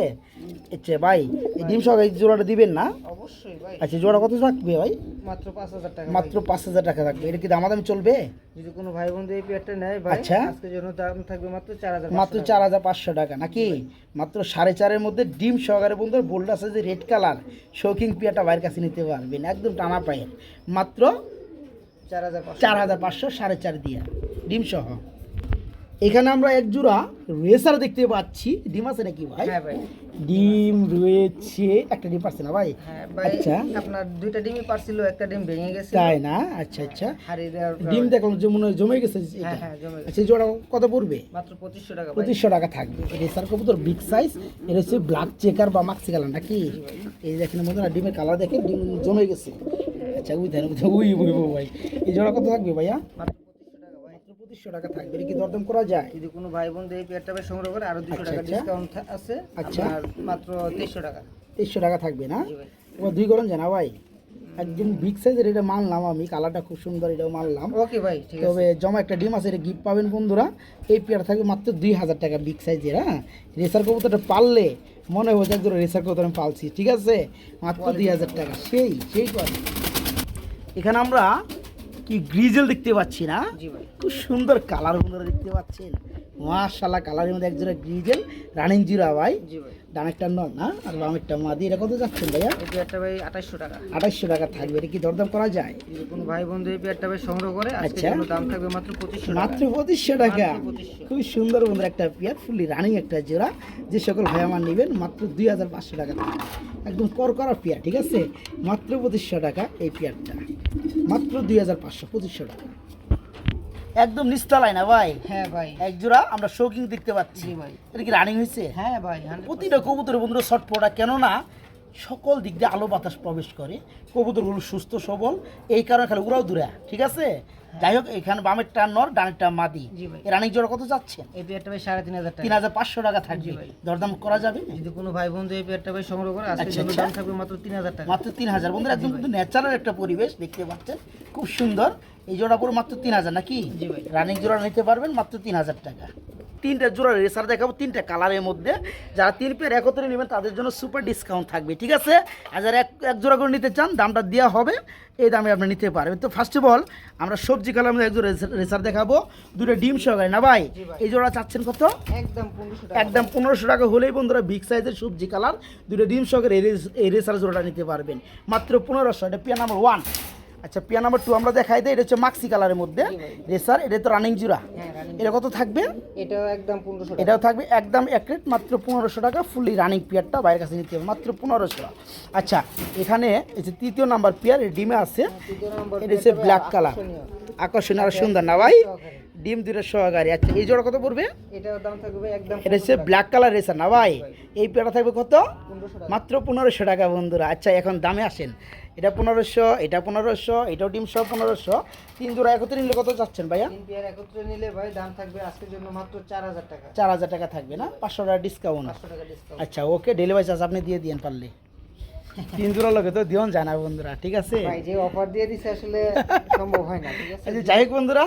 আচ্ছা ভাই এই ডিম সহ এই জোড়াটা দিবেন না? অবশ্যই ভাই। আচ্ছা জোড়া কত থাকবে ভাই? মাত্র 5000 টাকা মাত্র পাঁচ হাজার টাকা থাকবে। এটা কি দামাদামি চলবে? যদি কোনো ভাই বন্ধু এই পেয়ারটা নেয় ভাই আচ্ছা। আজকের জন্য দাম থাকবে মাত্র 4000 মাত্র চার হাজার পাঁচশো টাকা নাকি? মাত্র সাড়ে চারের মধ্যে ডিম সহকারে বন্ধু বোল্ডার সাইজে রেড কালার শৌখিন পিয়াটা বাইরের কাছে নিতে পারবেন একদম টানা পায়ের। মাত্র 4500 চার হাজার পাঁচশো। সাড়ে চার দিয়া। ডিম সহ এখানে আমরা এক জোড়া রেসার দেখতে পাচ্ছি। ডিম আছে নাকি ভাই? হ্যাঁ ভাই। ডিম রয়েছে। একটা ডিম পারছে না ভাই? হ্যাঁ ভাই আচ্ছা। আপনার দুইটা ডিমই পারছিল একটা ডিম ভেঙে গেছে। তাই না? আচ্ছা আচ্ছা। ডিম দেখলাম যে মনে জমে গেছে হ্যাঁ হ্যাঁ জমে গেছে। আচ্ছা জোড়া কত পড়বে? মাত্র 2500 টাকা পঁচিশশো টাকা থাকবে। রেসার কবুতর বিগ সাইজ এটা হচ্ছে ব্ল্যাক চেকার বা মাক্সি কালার নাকি? এই দেখেন মধ্যে ডিমের কালার দেখে ডিম জমে গেছে। আচ্ছা উই ধান উই উই ভাই। এই জোড়া কত থাকবে ভাইয়া মাত্র 2500 টাকা ভাই মাত্র পঁচিশশো টাকা থাকবে। কি দরদাম করা যায়? যদি কোনো ভাই বন্ধু এই পেয়ারটা সংগ্রহ করে আরও 200 আচ্ছা, টাকা আচ্ছা। ডিসকাউন্ট আছে আচ্ছা। মাত্র 2300 টাকা। তেইশশো টাকা থাকবে না? তোমার দুই গরম জানা ভাই একদম বিগ সাইজের এটা মানলাম আমি কালারটা খুব সুন্দর এটাও মানলাম। ওকে ভাই ঠিক আছে। তবে জমা একটা ডিম আছে এটা গিফট পাবেন বন্ধুরা। এই পেয়ার থাকবে মাত্র দুই হাজার টাকা বিগ সাইজের হ্যাঁ? রেসার কবুতরটা পাললে মনে হবে যে একজন রেসার কবুতর আমি পালছি ঠিক আছে? মাত্র দুই হাজার টাকা সেই সেই পাবে এখানে আমরা কি গ্রিজেল দেখতে পাচ্ছি না? খুব সুন্দর কালার বন্ধুরা দেখতে পাচ্ছেন। মাশাল্লাহ কালারের মধ্যে একজোড়া গ্রিজেল রানিং জিরা ভাই। জি ভাই। ডানেরটা নর না? আর বামেরটা মাদি এটা কত যাচ্ছেন ভাইয়া? এই পেয়ারটা ভাই 2800 টাকা। আঠাশশো টাকা থাকবে এটা কি দরদাম করা যায়? যদি কোনো ভাই বন্ধু এই পেয়ারটা ভাই সংগ্রহ করে আচ্ছা। দাম থাকবে মাত্র 2500 টাকা। মাত্র পঁচিশশো টাকা। মাত্র 2500 খুবই সুন্দর বন্ধুরা একটা পেয়ার ফুললি রানিং একটা জোড়া। যে সকল ভাই আমার নেবেন মাত্র দুই হাজার পাঁচশো টাকা থাকবে। একদম করকরা পেয়ার ঠিক আছে? মাত্র পঁচিশশো টাকা এই পেয়ারটা। মাত্র দুই হাজার পাঁচশো পঁচিশশো টাকা। একদম নিস্তালাই না ভাই? হ্যাঁ ভাই। এক জোড়া আমরা শৌকিং দেখতে পাচ্ছি। ভাই। এটা কি রানিং হয়েছে? হ্যাঁ ভাই প্রতিটা কবুতরের বন্ধুরা শর্ট পড়া কেননা সকল দিক দিয়ে আলো বাতাস প্রবেশ করে। কবুতরগুলো সুস্থ সবল এই কারণে খালি ওরাও দূরে ঠিক আছে? যাই হোক এখানে বামেরটা নর ডানেরটা মাদি। জি ভাই। এই রানিং জোড়া কত যাচ্ছেন এই পেয়ারটা ভাই সাড়ে তিন হাজার টাকা। তিন হাজার পাঁচশো টাকা থাকবে। ভাই। দরদাম করা যাবে? যদি কোনো ভাই বন্ধু এই পেয়ারটা ভাই সংগ্রহ করে আজকে আচ্ছা, আচ্ছা। দাম থাকবে মাত্র তিন হাজার টাকা। মাত্র তিন হাজার। বন্ধুরা একদম কিন্তু ন্যাচারাল একটা পরিবেশ দেখতে পাচ্ছেন? খুব সুন্দর। এই জোড়া পুরো মাত্র তিন হাজার নাকি? রানিং জোড়া নিতে পারবেন মাত্র তিন হাজার টাকা। তিনটা জোড়া রেসার দেখাবো তিনটা কালারের মধ্যে। যারা তিন পেয়ার একত্রে নেবেন তাদের জন্য সুপার ডিসকাউন্ট থাকবে ঠিক আছে? আর যারা এক এক জোড়া করে নিতে চান দামটা দেওয়া হবে এই দামে আপনি নিতে পারবেন। তো ফার্স্ট অফ অল আমরা সবজি কালার মধ্যে এক জোড়া রেসার দেখাবো দুটো ডিম সহকারে না ভাই? এই জোড়া চাচ্ছেন কত? একদম একদম পনেরোশো টাকা হলেই বন্ধুরা বিগ সাইজের সবজি কালার দুটো ডিম সহকারে এই রেসার জোড়াটা নিতে পারবেন। মাত্র পনেরোশো এটা পিয়া নাম্বার ওয়ান আচ্ছা পিয়া নাম্বার টু আমরা দেখাই দিই এটা হচ্ছে মাক্সি কালারের মধ্যে। রেসার এটা তো রানিং জোড়া। হ্যাঁ এটা কত থাকবে? এটাও একদম পনেরোশো এটাও থাকবে একদম এক রেট মাত্র পনেরোশো টাকা ফুললি রানিং পিয়ারটা বাইরের কাছে নিতে হবে মাত্র পনেরোশো আচ্ছা এখানে এই যে তৃতীয় নাম্বার পিয়ার ডিমে আছে। এটা হচ্ছে ব্ল্যাক কালার আকর্ষণীয়। আর সুন্দর না ভাই। ডিম দুটো সহকারী। আচ্ছা এই জোড়া কত পড়বে? এটাও দাম থাকবে একদম এটা হচ্ছে ব্ল্যাক কালার রেসার না ভাই? এই পেয়ারটা থাকবে কত? মাত্র পনেরোশো টাকা বন্ধুরা। আচ্ছা এখন দামে আসেন। এটা পনেরোশো এটা পনেরোশো এটাও ডিম সহ পনেরোশো। তিন জোড়া একত্রে নিলে কত চাচ্ছেন ভাইয়া? তিন পেয়ার একত্রে নিলে ভাই দাম থাকবে আজকের জন্য মাত্র চার হাজার টাকা। চার হাজার টাকা থাকবে না? পাঁচশো টাকা ডিসকাউন্ট পাঁচশো টাকা ডিসকাউন্ট আচ্ছা ওকে ডেলিভারি চার্জ আপনি দিয়ে দিয়েন পারলে। তিন জোড়া লোকে তো দিওন জানা বন্ধুরা ঠিক আছে? ভাই যে অফার দিয়ে দিছে আসলে সম্ভব হয় না ঠিক আছে? আচ্ছা যাই হোক বন্ধুরা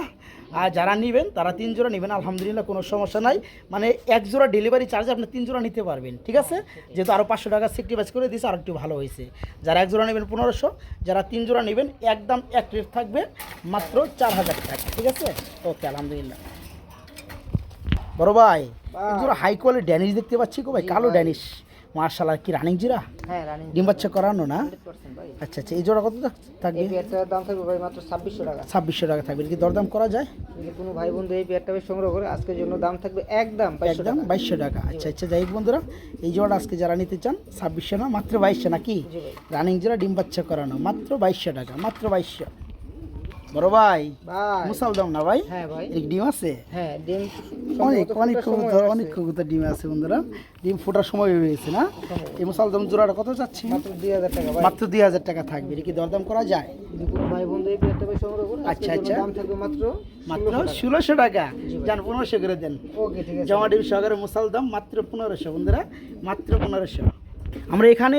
আর যারা নেবেন তারা তিন জোড়া নেবেন আলহামদুলিল্লাহ কোনো সমস্যা নাই। মানে এক জোড়া ডেলিভারি চার্জে আপনি তিন জোড়া নিতে পারবেন ঠিক আছে? যেহেতু আরও পাঁচশো টাকা সেক্টিভাইজ করে দিয়েছে আর একটু ভালো হয়েছে। যারা এক জোড়া নেবেন পনেরোশো যারা তিন জোড়া নেবেন একদম এক রেট থাকবে মাত্র চার হাজার টাকা ঠিক আছে? ওকে আলহামদুলিল্লাহ। বড় ভাই জোড়া হাই কোয়ালিটি ড্যানিশ দেখতে পাচ্ছি গো ভাই কালো ড্যানিশ মার্শাল কি রানিং জিরা হ্যাঁ রানিং ডিম বাচ্চা করানো না? আচ্ছা আচ্ছা এই জোড়া কত থাক- থাকবে? এই পেয়ারটার দাম থাকবে ভাই মাত্র ছাব্বিশশো টাকা। ছাব্বিশশো টাকা থাকবে। কি দরদাম করা যায়? যদি কোনো ভাই বন্ধু এই পেয়ারটা সংগ্রহ করে আজকের জন্য দাম থাকবে একদম একদম টাকা। বাইশশো টাকা। আচ্ছা আচ্ছা যাই বন্ধুরা এই জোড়া আজকে যারা নিতে চান ছাব্বিশশো না মাত্র বাইশশো নাকি? রানিং জোড়া ডিম বাচ্চা করানো মাত্র বাইশশো টাকা মাত্র বাইশশো। বড় ভাই মুসাল দাম না ভাই। হ্যাঁ ডিম আছে? হ্যাঁ ডিম অনেক অনেক কবুতর অনেক কবুতর ডিম আছে বন্ধুরা। ডিম ফোটার সময় হয়েছে না? এই মুসাল দাম জোড়াটা কত চাচ্ছি মাত্র দুই হাজার টাকা মাত্র দুই হাজার টাকা থাকবে। এটা কি দরদাম করা যায়? ভাই বন্ধু এই পেয়ারটা ভাই সংগ্রহ করে। আচ্ছা, আচ্ছা। দাম থাকবে মাত্র মাত্র ষোলোশো টাকা। যান পনেরোশো করে দেন। ওকে ঠিক আছে। জমা ডিম সহকারে মুসাল দাম মাত্র পনেরোশো বন্ধুরা। মাত্র পনেরোশো। আমরা এখানে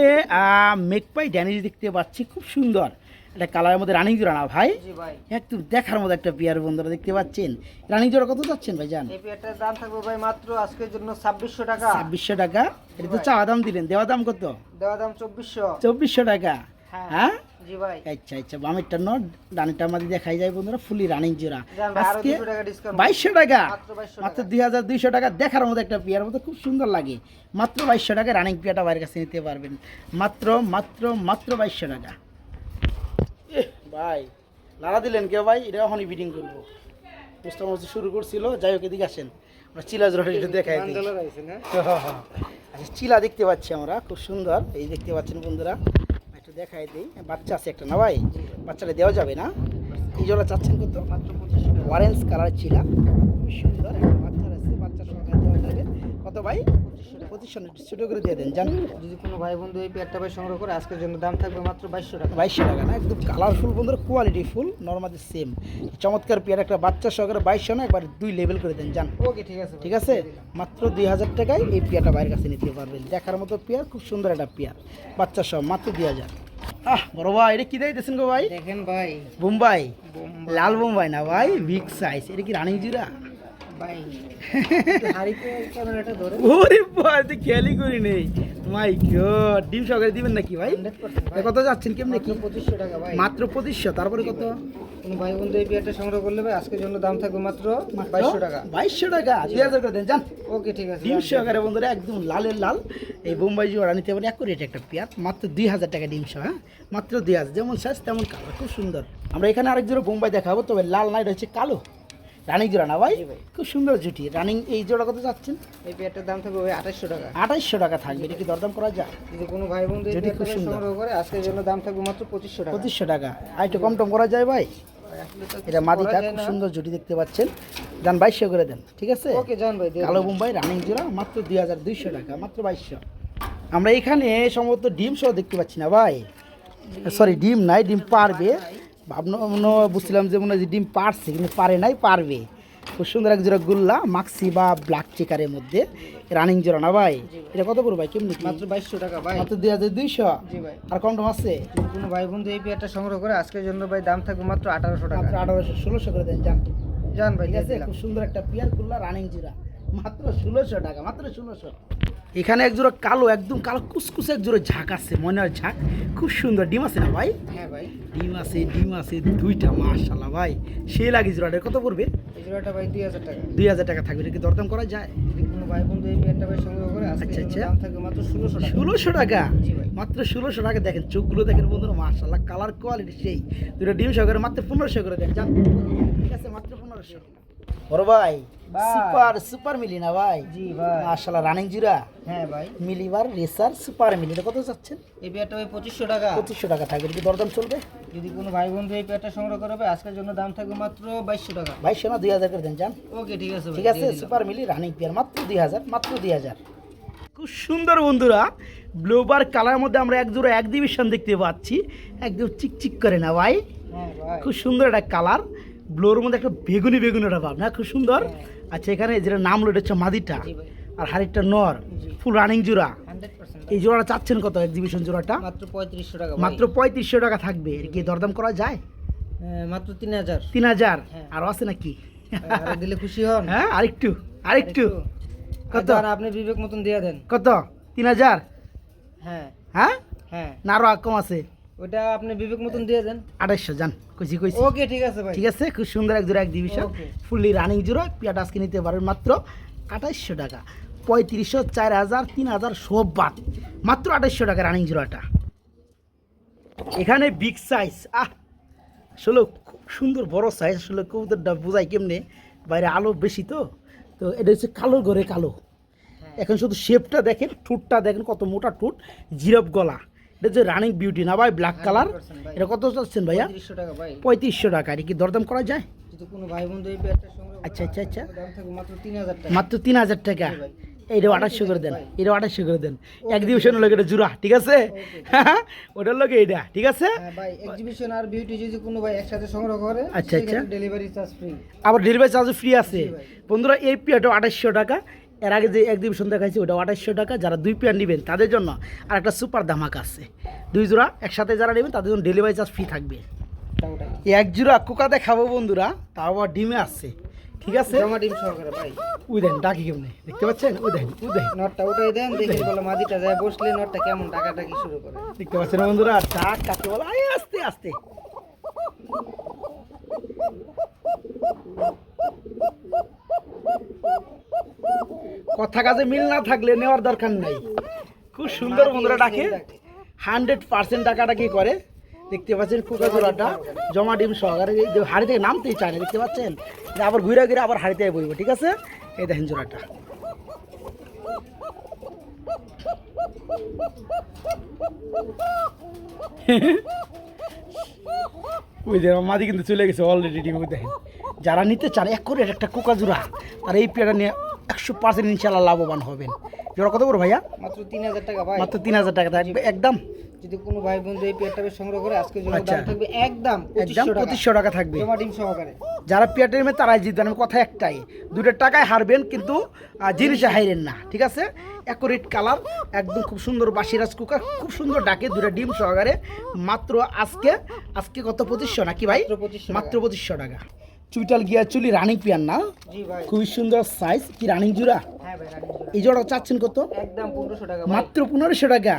মেকপাই ড্যানিশ দেখতে পাচ্ছি। খুব সুন্দর। এটা কালারের মধ্যে রানিং জোড়া না ভাই? একটু দেখার মতো একটা পেয়ার বন্ধুরা দেখতে পাচ্ছেন। রানিং জোড়া কত যাচ্ছেন ভাই জান? এই পেয়ারটার দাম থাকবে ভাই মাত্র আজকের জন্য ছাব্বিশশো টাকা। ছাব্বিশশো টাকা? এটা তো চাওয়া দাম দিলেন। দেওয়া দাম কত? দেওয়া দাম চব্বিশশো। চব্বিশশো টাকা? হ্যাঁ। হ্যাঁ? জি ভাই। আচ্ছা আচ্ছা বামেরটা নট ডানেরটা আমাদের দেখাই যায় বন্ধুরা ফুলি রানিং জোড়া। আজকে 200 টাকা discount বাইশশো টাকা? মাত্র 2200 মাত্র টাকা। দুই হাজার দুইশো টাকা। দেখার মতো একটা পেয়ার মতো খুব সুন্দর লাগে। মাত্র বাইশশো টাকা রানিং পেয়ারটা বাইরের কাছে নিতে পারবেন। মাত্র মাত্র মাত্র বাইশশো টাকা। ভাই নাড়া দিলেন কেউ ভাই? এটা এখনই বিডিং করব। পোস্টার মতো শুরু করছিল যাই হোক এদিকে আসেন। আমরা চিলা জোড়া একটু দেখাই দিই। বান্ডেলও আচ্ছা চিলা দেখতে পাচ্ছি আমরা খুব সুন্দর। এই দেখতে পাচ্ছেন বন্ধুরা একটু দেখাই দিই। বাচ্চা আছে একটা না ভাই? বাচ্চাটা দেওয়া যাবে না? এই জোড়া চাচ্ছেন কত? অরেঞ্জ কালার চিলা। খুব সুন্দর কত ভাই? পঁচিশশো ছোটো করে দিয়ে দেন জান। যদি কোনো ভাই বন্ধু এই পেয়ারটা ভাই সংগ্রহ করে আজকের জন্য দাম থাকবে মাত্র বাইশশো টাকা। বাইশশো টাকা না একদম কালারফুল বন্ধুরা কোয়ালিটি ফুল নর্মালি সেম চমৎকার পেয়ার একটা বাচ্চা সহকারে বাইশশো না একবার দুই লেভেল করে দেন জান। ওকে ঠিক আছে ঠিক আছে? মাত্র দুই হাজার টাকায় এই পেয়ারটা বাইরের কাছে নিতে পারবেন। দেখার মতো পেয়ার খুব সুন্দর একটা পেয়ার। বাচ্চা সব মাত্র দুই হাজার। আহ বড় ভাই এটা কি দিতেছেন গো ভাই? দেখেন ভাই। বোম্বাই। বোম্বাই। লাল বোম্বাই না ভাই? বিগ সাইজ এটা কি রানিং জিরা? ওরে ভাই তুই খেয়ালই করি নেই। মাই গড ডিম সহকারে দিবেন নাকি ভাই? কত যাচ্ছেন কেমনে কি? পঁচিশশো টাকা ভাই। মাত্র পঁচিশশো তারপরে কত? ভাই বন্ধু এই সংগ্রহ করলে ভাই আজকের জন্য দাম থাকবে মাত্র বাইশশো টাকা। বাইশশো টাকা দুই হাজার করে দেন যান। ওকে ঠিক আছে ডিম সহকারে বন্ধুরা একদম লালের লাল। এই বোম্বাই জোড়া নিতে পারে রেট একটা পেয়ার মাত্র দুই হাজার টাকা ডিম সহ হ্যাঁ? মাত্র দুই হাজার যেমন সাইজ তেমন কালার খুব সুন্দর। আমরা এখানে আরেক জোড়া বোম্বাই দেখাবো তবে লাল নাই রয়েছে কালো। রানিং জোড়া না ভাই। খুব সুন্দর জুটি। রানিং এই জোড়া কত যাচ্ছেন এই পেয়ারটার দাম থাকবে আঠাশশো টাকা। আঠাইশশো টাকা থাকবে। এটা কি দরদাম করা যায়? যদি কোনো ভাই যেটি পেয়ারটা খুব সুন্দর। সংগ্রহ করে আজকের জন্য দাম থাকবে মাত্র পঁচিশশো টাকা। পঁচিশশো টাকা। আর একটু কম টম করা যায় ভাই? এটা মাদিটা খুব সুন্দর জুটি দেখতে পাচ্ছেন। যান বাইশশো করে দেন। ঠিক আছে? ওকে জান ভাই কালো দিন। বোম্বাই রানিং জোড়া মাত্র দুই হাজার দুইশো টাকা মাত্র বাইশশো। আমরা এখানে সম্ভবত ডিম সহ দেখতে পাচ্ছি না ভাই। সরি ডিম নাই ডিম পারবে। ভাবনা মনে বুঝছিলাম যে মনে হয় যে ডিম পারছে কিন্তু পারে নাই পারবে। খুব সুন্দর এক জোড়া গুল্লা মাক্সি বা ব্ল্যাক চেকারের মধ্যে। রানিং জোড়া না ভাই? এটা কত পড়বে ভাই? কেমনি মাত্র বাইশশো টাকা ভাই। মাত্র দুই হাজার দুইশো? ভাই। আর কম টম আছে? কোনো ভাই বন্ধু এই পেয়ারটা সংগ্রহ করে আজকের জন্য ভাই দাম থাকবে মাত্র আঠারোশো টাকা। মাত্র আঠারোশো ষোলোশো করে দেন যান। জান ভাই ঠিক আছে? খুব সুন্দর একটা পিয়ার কুল্লা রানিং জোড়া। মাত্র ষোলোশো টাকা মাত্র ষোলোশো। এখানে এক জোড়া কালো একদম কালো কুসকুসে এক জোড়া ঝাঁক আছে মনে হয় ঝাঁক। খুব সুন্দর। ডিম আছে না ভাই? হ্যাঁ ভাই। ডিম আছে ডিম আছে দুইটা মাশাল্লাহ ভাই। সেই লাগে জোড়াটা কত পড়বে? এই জোড়াটা ভাই দুই হাজার টাকা। দুই হাজার টাকা থাকবে। এটা কি দরদাম করা যায়? কোনো ভাই বন্ধু এই পেয়ারটা ভাই সংগ্রহ করে? আচ্ছা, আচ্ছা। দাম থাকবে মাত্র ষোলোশো টাকা। ষোলোশো টাকা? জি ভাই। মাত্র ষোলোশো টাকা। দেখেন চোখগুলো দেখেন বন্ধুরা মাশাল্লাহ কালার কোয়ালিটি সেই। দুটো ডিম সহকারে মাত্র পনেরোশো করে দেন। যান। ঠিক আছে মাত্র পনেরোশো। বড় ভাই ভাই। সুপার সুপার মিলি না ভাই। জি ভাই। মাশাল্লাহ রানিং জুরা। হ্যাঁ ভাই। মিলিবার রেসার সুপার মিলি। এটা কত চাচ্ছেন এই পেয়ারটা ভাই পঁচিশশো টাকা। পঁচিশশো টাকা থাকবে। কি দরদাম চলবে? যদি কোনো ভাই বন্ধু এই পেয়ারটা সংগ্রহ করে ভাই আজকের জন্য দাম থাকবে মাত্র বাইশশো টাকা। ভাই না দুই হাজার করে দেন যান। ওকে ঠিক আছে ঠিক আছে সুপার মিলি রানিং পেয়ার মাত্র দুই হাজার মাত্র দুই হাজার। খুব সুন্দর বন্ধুরা ব্লোবার কালার মধ্যে আমরা এক জোড়া এক্সিবিশন দেখতে পাচ্ছি। একদম চিকচিক করে না ভাই? হ্যাঁ ভাই। খুব সুন্দর একটা কালার ব্লোর মধ্যে একটা বেগুনি বেগুনি একটা ভাব না? খুব সুন্দর। আচ্ছা এখানে যেটা নাম হলো এটা হচ্ছে মাদিটা। আর হারিটা নর ফুল রানিং জোড়া। এই জোড়াটা চাচ্ছেন কত এক্সিবিশন জোড়াটা? মাত্র পঁয়ত্রিশশো টাকা মাত্র পঁয়ত্রিশশো টাকা থাকবে। এর কি দরদাম করা যায়? মাত্র তিন হাজার। তিন হাজার? হ্যাঁ। আরও আছে নাকি? আরে দিলে খুশি হন। হ্যাঁ আরেকটু আরেকটু। কত? কত আপনি বিবেক মতন দিয়ে দেন। কত? তিন হাজার? হ্যাঁ। হ্যাঁ? হ্যাঁ। না আরও কম আছে। ওটা আপনি বিবেক মতন দিয়ে দেন। আড়াইশো যান কইছি কইছি। ওকে ঠিক আছে ভাই। ঠিক আছে খুব সুন্দর এক জোড়া এক ডিভিশন. ফুললি রানিং জোড়া পিয়াটা আজকে নিতে পারবেন মাত্র আঠাইশশো টাকা। পঁয়ত্রিশশো চার হাজার তিন হাজার সব বাদ। মাত্র আঠাইশশো টাকা রানিং জোড়াটা। এখানে বিগ সাইজ আহ! আসলে খুব সুন্দর বড় সাইজ আসলে কবুতরটা বোঝাই কেমনে? বাইরে আলো বেশি তো। তো এটা হচ্ছে কালো ঘরে কালো। হ্যাঁ। এখন শুধু শেপটা দেখেন ঠোঁটটা দেখেন কত মোটা ঠোঁট জিরপ গলা। এটা হচ্ছে রানিং বিউটি না ভাই ব্ল্যাক কালার এটা কত চাচ্ছেন ভাইয়া? পঁয়ত্রিশশো টাকা এটা কি দরদাম করা যায়? আচ্ছা আচ্ছা আচ্ছা। মাত্র তিন হাজার টাকা। মাত্র তিন হাজার টাকা। জি ভাই। এইটা আঠাশশো করে দেন এটা আঠাশশো করে দেন। এক দিবসের লোক এটা জুড়া ঠিক আছে? ওটার লোক এইটা ঠিক আছে? হ্যাঁ ভাই এক্সিবিশন আর বিউটি যদি কোনো ভাই একসাথে সংগ্রহ করে আচ্ছা, আচ্ছা। ডেলিভারি চার্জ ফ্রি আবার ডেলিভারি চার্জ ফ্রি আছে। বন্ধুরা এই পেয়ারটা আঠাশশো টাকা এর আগে যে এক্সিবিশন দেখাইছি ওটা আঠাশশো টাকা যারা দুই পেয়ার নেবেন তাদের জন্য আর একটা সুপার ধামাক আছে। দুই জোড়া একসাথে যারা নেবেন তাদের জন্য ডেলিভারি চার্জ ফ্রি থাকবে। এক জোড়া কুকাতে খাব বন্ধুরা তাও আবার ডিমে আসছে ঠিক আছে? জমা ডিম সহকারে ভাই। উই দেন ডাকি কেমনে? দেখতে পাচ্ছেন? উই দেন উই দেন। নটটা উঠাই দেন দেখি বলে মাদিটা যায় বসলে নটটা কেমন টাকাটা কি শুরু করে? দেখতে পাচ্ছেন বন্ধুরা? ডাক কাকে বলে আস্তে আস্তে। কথা কাজে মিল না থাকলে নেওয়ার দরকার নাই। খুব সুন্দর বন্ধুরা ডাকে। হান্ড্রেড পার্সেন্ট টাকাটা কি করে। দেখতে পাচ্ছেন কুকা জোড়াটা জমা ডিম সহকারে হাড়ি থেকে নামতেই চায় না, দেখতে পাচ্ছেন? আবার ঘুরে ঘুরে আবার হাড়িতে বইব, ঠিক আছে? এই দেখেন জোড়াটা। ওই যে মাদি কিন্তু চলে গেছে অলরেডি ডিম দেখেন। যারা নিতে চান, এক করে একটা কোকা জোড়া তারা এই পেয়ারা নিয়ে একশো পার্সেন্ট ইনশাল্লাহ লাভবান হবেন। জোড়া কত করে ভাইয়া? মাত্র তিন হাজার টাকা ভাই। মাত্র তিন হাজার টাকা থাকবে একদম? যদি কোনো ভাই বন্ধু এই পেয়ারটা সংগ্রহ করে জন্য আচ্ছা। দাম থাকবে একদম একদম পঁচিশশো টাকা থাকবে। ডিম সহকারে। যারা পেয়ারটা নেবে তারাই জিতবেন। আমি কথা একটাই দুটো টাকায় হারবেন কিন্তু জিনিসে হাইরেন না ঠিক আছে? অ্যাকোরেট কালার একদম খুব সুন্দর বাসিরাজ কুকার খুব সুন্দর ডাকে দুটো ডিম সহকারে। মাত্র আজকে আজকে কত পঁচিশশো নাকি ভাই? মাত্র পঁচিশশো টাকা। চুইটাল গিয়া চুলি রানিং পিয়ার না? খুবই সুন্দর সাইজ কি রানিং জুড়া? হ্যাঁ। এই জোড়া চাচ্ছেন কত? একদম পনেরোশো টাকা মাত্র পনেরোশো টাকা।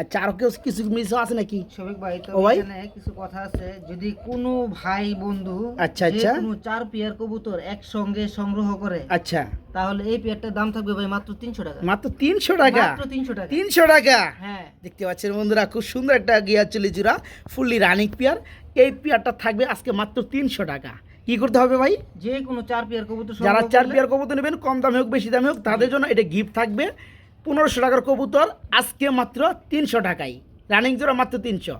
আচ্ছা আরও কেউ কিছু মিস আছে নাকি? শফিক ভাই তো? এখানে কিছু কথা আছে। যদি কোনো ভাই বন্ধু আচ্ছা, আচ্ছা। কোনো চার পেয়ার কবুতর একসঙ্গে সংগ্রহ করে আচ্ছা। তাহলে এই পেয়ারটার দাম থাকবে ভাই মাত্র তিনশো টাকা। মাত্র তিনশো টাকা? মাত্র তিনশো টাকা। তিনশো টাকা? হ্যাঁ। দেখতে পাচ্ছেন বন্ধুরা খুব সুন্দর একটা গিয়ার চলি জোড়া ফুললি রানিং পেয়ার এই পেয়ারটা থাকবে আজকে মাত্র তিনশো টাকা। কি করতে হবে ভাই? যে কোনো চার পেয়ার কবুতর যারা চার পেয়ার কবুতর নেবেন কম দামে হোক বেশি দামে হোক তাদের জন্য এটা গিফট থাকবে। পনেরোশো টাকার কবুতর আজকে মাত্র তিনশো টাকায়। রানিং জোড়া মাত্র তিনশো।